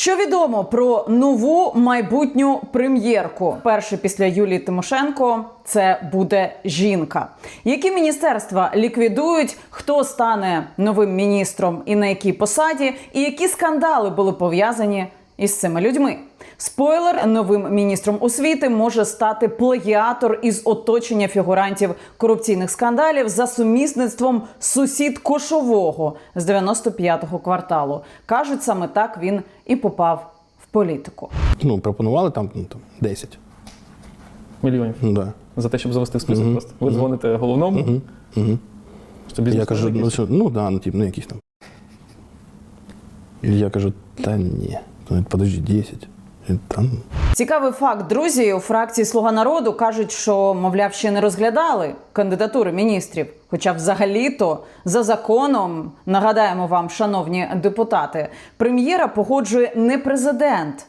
Що відомо про нову майбутню прем'єрку? Перше після Юлії Тимошенко це буде жінка. Які міністерства ліквідують, хто стане новим міністром і на якій посаді, і які скандали були пов'язані із цими людьми? Спойлер, новим міністром освіти може стати плагіатор із оточення фігурантів корупційних скандалів за сумісництвом сусід кошового з 95-го кварталу. кажуть, саме так він і попав в політику. Ну, пропонували там, ну, там 10. Мільйонів. Ну, да. За те, щоб завести список просто. Ви дзвоните головному. Що бізнес Я кажу, ну що, ну да, ну тип, ну якісь там. І я кажу, та ні, ну, подожди, 10. Там, Цікавий факт, друзі. У фракції Слуга народу кажуть, що мовляв ще не розглядали кандидатури міністрів. Хоча, взагалі-то, за законом нагадаємо вам, шановні депутати, прем'єра погоджує не президент,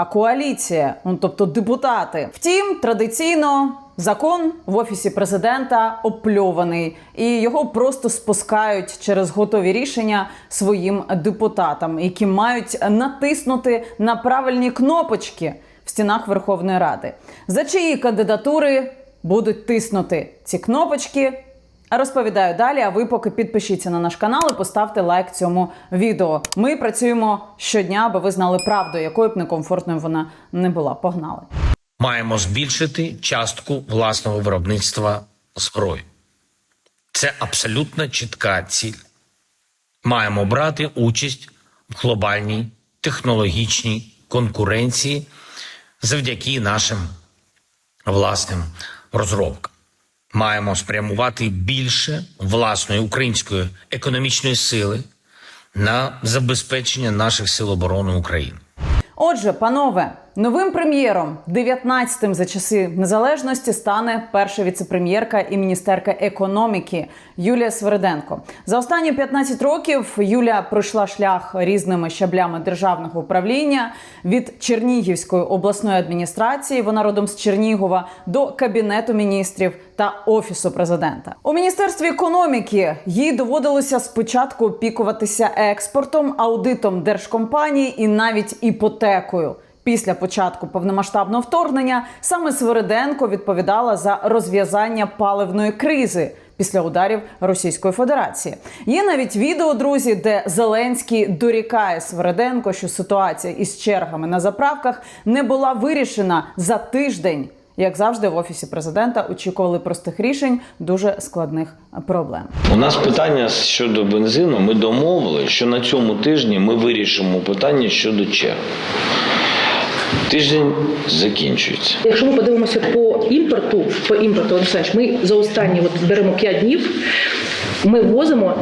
а коаліція, ну тобто депутати. Втім, традиційно закон в офісі президента опльований, і його просто спускають через готові рішення своїм депутатам, які мають натиснути на правильні кнопочки в стінах Верховної Ради. За чиї кандидатури будуть тиснути ці кнопочки? Розповідаю далі. А ви поки підпишіться на наш канал і поставте лайк цьому відео. Ми працюємо щодня, аби ви знали правду, якою б некомфортною вона не була. Погнали. маємо збільшити частку власного виробництва зброї. Це абсолютно чітка ціль. Маємо брати участь в глобальній технологічній конкуренції завдяки нашим власним розробкам. Маємо спрямувати більше власної української економічної сили на забезпечення наших сил оборони України. Отже, панове, новим прем'єром, 19-тим за часи незалежності, стане перша віцепрем'єрка і міністерка економіки Юлія Свериденко. За останні 15 років Юлія пройшла шлях різними щаблями державного управління від Чернігівської обласної адміністрації. Вона родом з Чернігова до кабінету міністрів та офісу президента. У міністерстві економіки їй доводилося спочатку опікуватися експортом, аудитом держкомпаній і навіть іпотекою. Після початку повномасштабного вторгнення саме Свириденко відповідала за розв'язання паливної кризи після ударів Російської Федерації. Є навіть відео, друзі, де Зеленський дорікає Свириденко, що ситуація із чергами на заправках не була вирішена за тиждень. Як завжди, в офісі президента очікували простих рішень дуже складних проблем. У нас питання щодо бензину. Ми домовили, що на цьому тижні ми вирішимо питання щодо черг. Тиждень закінчується. Якщо ми подивимося по імпорту, по імпорту, Олександр, ми за останні от беремо 5 днів, ми возимо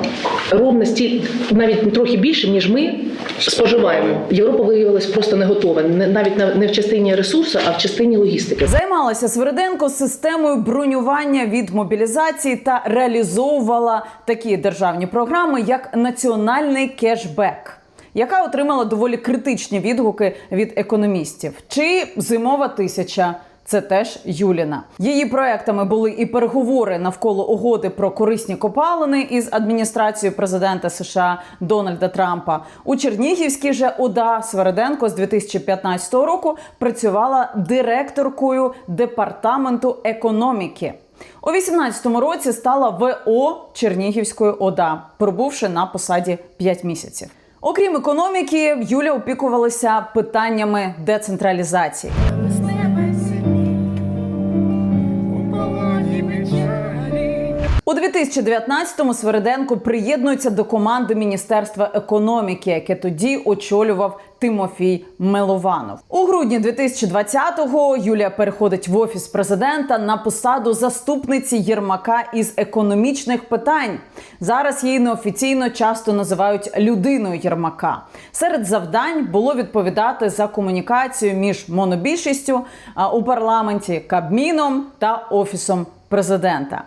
ровно стільки, навіть трохи більше, ніж ми споживаємо. Європа виявилась просто не готова, не- навіть на- не в частині ресурсу, а в частині логістики. Займалася Свириденко системою бронювання від мобілізації та реалізовувала такі державні програми, як національний кешбек. Яка отримала доволі критичні відгуки від економістів, чи зимова тисяча. Це теж Юліна. Її проектами були і переговори навколо угоди про корисні копалини із адміністрацією президента США Дональда Трампа. У Чернігівській же ОДА Свериденко з 2015 року працювала директоркою департаменту економіки. У 18-му році стала ВО Чернігівської ОДА, пробувши на посаді 5 місяців. Окрім економіки, Юля опікувалася питаннями децентралізації. У 2019-му Свериденко приєднується до команди Міністерства економіки, яке тоді очолював Тимофій Милованов. У грудні 2020-го Юлія переходить в офіс президента на посаду заступниці Єрмака із економічних питань. Зараз її неофіційно часто називають людиною Єрмака. Серед завдань було відповідати за комунікацію між монобільшістю у парламенті, Кабміном та офісом президента.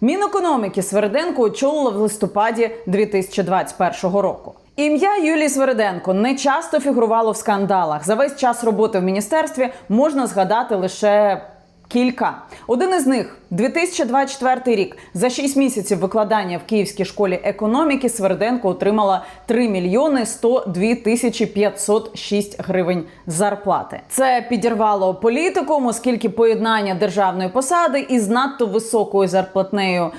Мінекономіки Свериденко очолила в листопаді 2021 року. Ім'я Юлії Свериденко не часто фігурувало в скандалах. За весь час роботи в міністерстві можна згадати лише Кілька. Один із них 2024 рік. За 6 місяців викладання в Київській школі економіки Сверденко отримала 3 мільйони 102 тисячі 506 гривень зарплати. Це підірвало політикум, оскільки поєднання державної посади із надто високою зарплатнею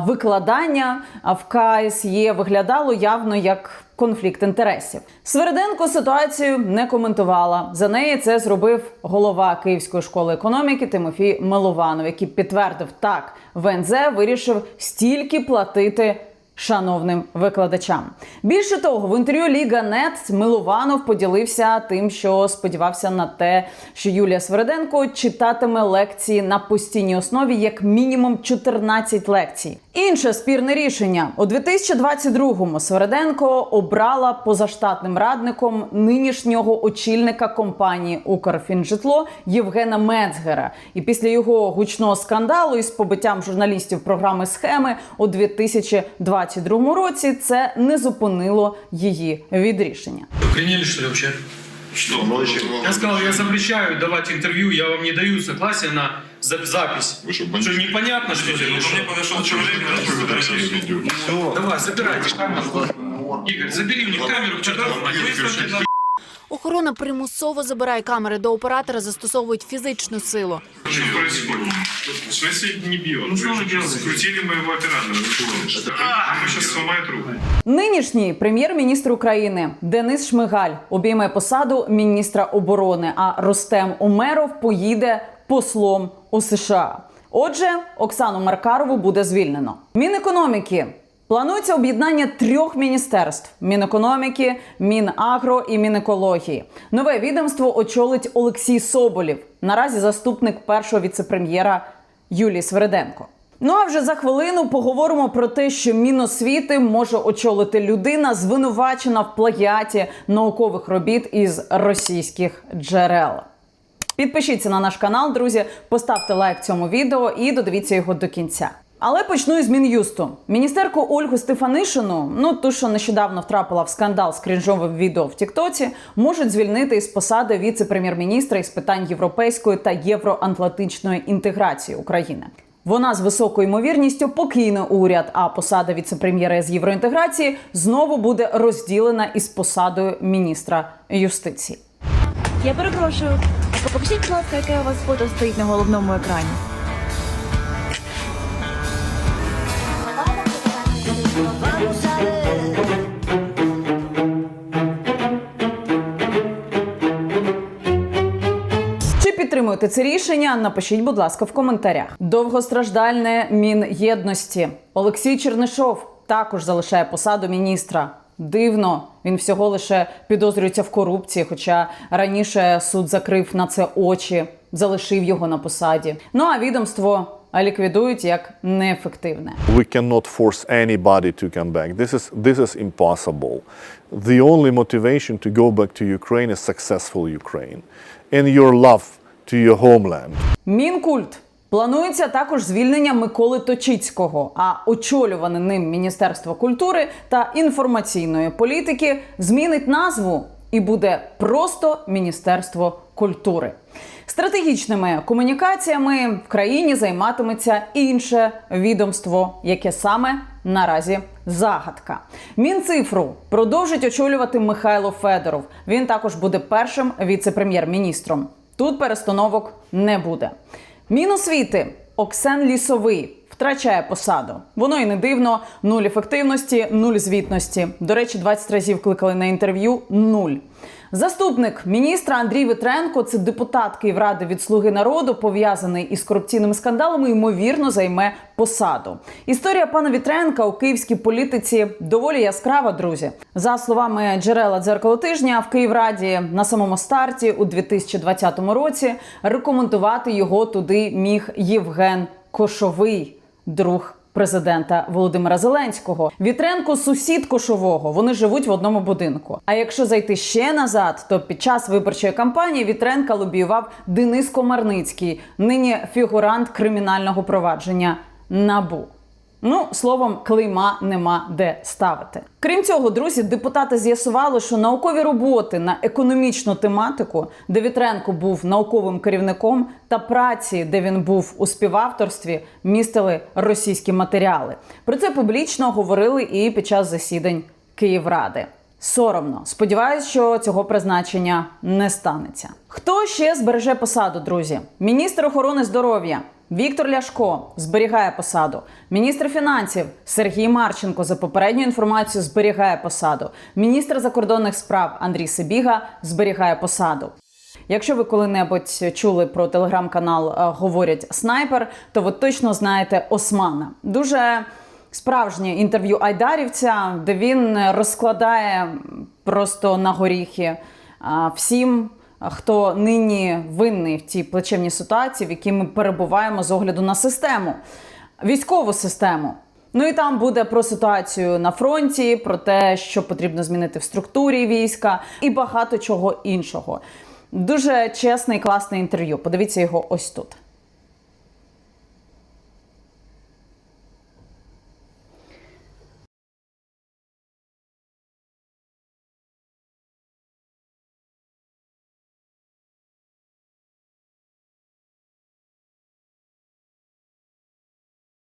викладання в КСЄ виглядало явно як конфлікт інтересів. Сверденко ситуацію не коментувала. За неї це зробив голова Київської школи економіки Тимофій Милованов, який підтвердив, так ВНЗ вирішив стільки платити. Шановним викладачам більше того, в інтерв'ю Ліга Нет Милованов поділився тим, що сподівався на те, що Юлія Свереденко читатиме лекції на постійній основі як мінімум 14 лекцій. Інше спірне рішення у 2022-му Свереденко обрала позаштатним радником нинішнього очільника компанії Укрфінжитло Євгена Мецгера. І після його гучного скандалу із побиттям журналістів програми схеми у 2022 році це не зупинило її від рішення. Охренели, что ли, вообще? Что? Я сказал, я запрещаю давать интервью, я вам не даю согласия на за- запись. Вы что, Что, бандиты? непонятно, что ли? или что? Мне подошел человек, который все видео. Давай, забирайте камеру. Игорь, забери у них камеру, что там, Охорона примусово забирає камери до оператора, застосовують фізичну силу. Что происходит? В смысле не бьет? Ну, что вы Скрутили моего оператора. Мы сейчас сломают руку. Нинішній прем'єр-міністр України Денис Шмигаль обійме посаду міністра оборони, а Рустем Умеров поїде послом у США. Отже, Оксану Маркарову буде звільнено. Мінекономіки. Планується об'єднання трьох міністерств: Мінекономіки, Мінагро і Мінекології. Нове відомство очолить Олексій Соболєв, наразі заступник першого віцепрем'єра Юлії Свереденко. Ну а вже за хвилину поговоримо про те, що Міносвіти може очолити людина, звинувачена в плагіаті наукових робіт із російських джерел. Підпишіться на наш канал, друзі, поставте лайк цьому відео і додивіться його до кінця. Але почну із Мін'юсту. Міністерку Ольгу Стефанишину, ну ту, що нещодавно втрапила в скандал з крінжовим відео в Тіктоці, можуть звільнити із посади віце-прем'єр-міністра із питань європейської та євроатлантичної інтеграції України. Вона з високою ймовірністю покине уряд, а посада віце-прем'єра з євроінтеграції знову буде розділена із посадою міністра юстиції. Я перепрошую, покажіть, будь ласка, яке у вас фото стоїть на головному екрані. Підтримуєте це рішення? Напишіть, будь ласка, в коментарях. Довгостраждальне Мін'єдності Олексій Чернишов також залишає посаду міністра. Дивно, він всього лише підозрюється в корупції, хоча раніше суд закрив на це очі, залишив його на посаді. Ну а відомство ліквідують як неефективне. we cannot force anybody to come back. This is this is impossible. The only motivation to go back to Ukraine is successful Ukraine and your love to your homeland. Мінкульт. Планується також звільнення Миколи Точицького, а очолюване ним Міністерство культури та інформаційної політики змінить назву і буде просто Міністерство культури. Стратегічними комунікаціями в країні займатиметься інше відомство, яке саме наразі загадка. Мінцифру продовжить очолювати Михайло Федоров. Він також буде першим віце-прем'єр-міністром. Тут перестановок не буде. Міносвіти Оксен Лісовий втрачає посаду. Воно і не дивно. Нуль ефективності, нуль звітності. До речі, 20 разів кликали на інтерв'ю. Нуль. Заступник міністра Андрій Витренко, це депутат Київради від Слуги народу, пов'язаний із корупційними скандалами, ймовірно займе посаду. Історія пана Вітренка у київській політиці доволі яскрава, друзі. За словами джерела дзеркало тижня в Київраді на самому старті у 2020 році рекомендувати його туди міг Євген Кошовий, друг президента Володимира Зеленського. Вітренко сусід кошового. Вони живуть в одному будинку. А якщо зайти ще назад, то під час виборчої кампанії Вітренка лобіював Денис Комарницький, нині фігурант кримінального провадження НАБУ. Ну, словом, клейма нема де ставити. Крім цього, друзі, депутати з'ясували, що наукові роботи на економічну тематику, де Вітренко був науковим керівником, та праці, де він був у співавторстві, містили російські матеріали. Про це публічно говорили і під час засідань Київради. Соромно. Сподіваюсь, що цього призначення не станеться. Хто ще збереже посаду, друзі? Міністр охорони здоров'я Віктор Ляшко зберігає посаду. Міністр фінансів Сергій Марченко за попередню інформацію зберігає посаду. Міністр закордонних справ Андрій Сибіга зберігає посаду. Якщо ви коли-небудь чули про телеграм-канал е, Говорять Снайпер, то ви точно знаєте Османа. Дуже справжнє інтерв'ю Айдарівця, де він розкладає просто на горіхи всім, хто нині винний в цій плачевній ситуації, в якій ми перебуваємо з огляду на систему, військову систему. Ну і там буде про ситуацію на фронті, про те, що потрібно змінити в структурі війська, і багато чого іншого. Дуже чесне і класне інтерв'ю. Подивіться його ось тут.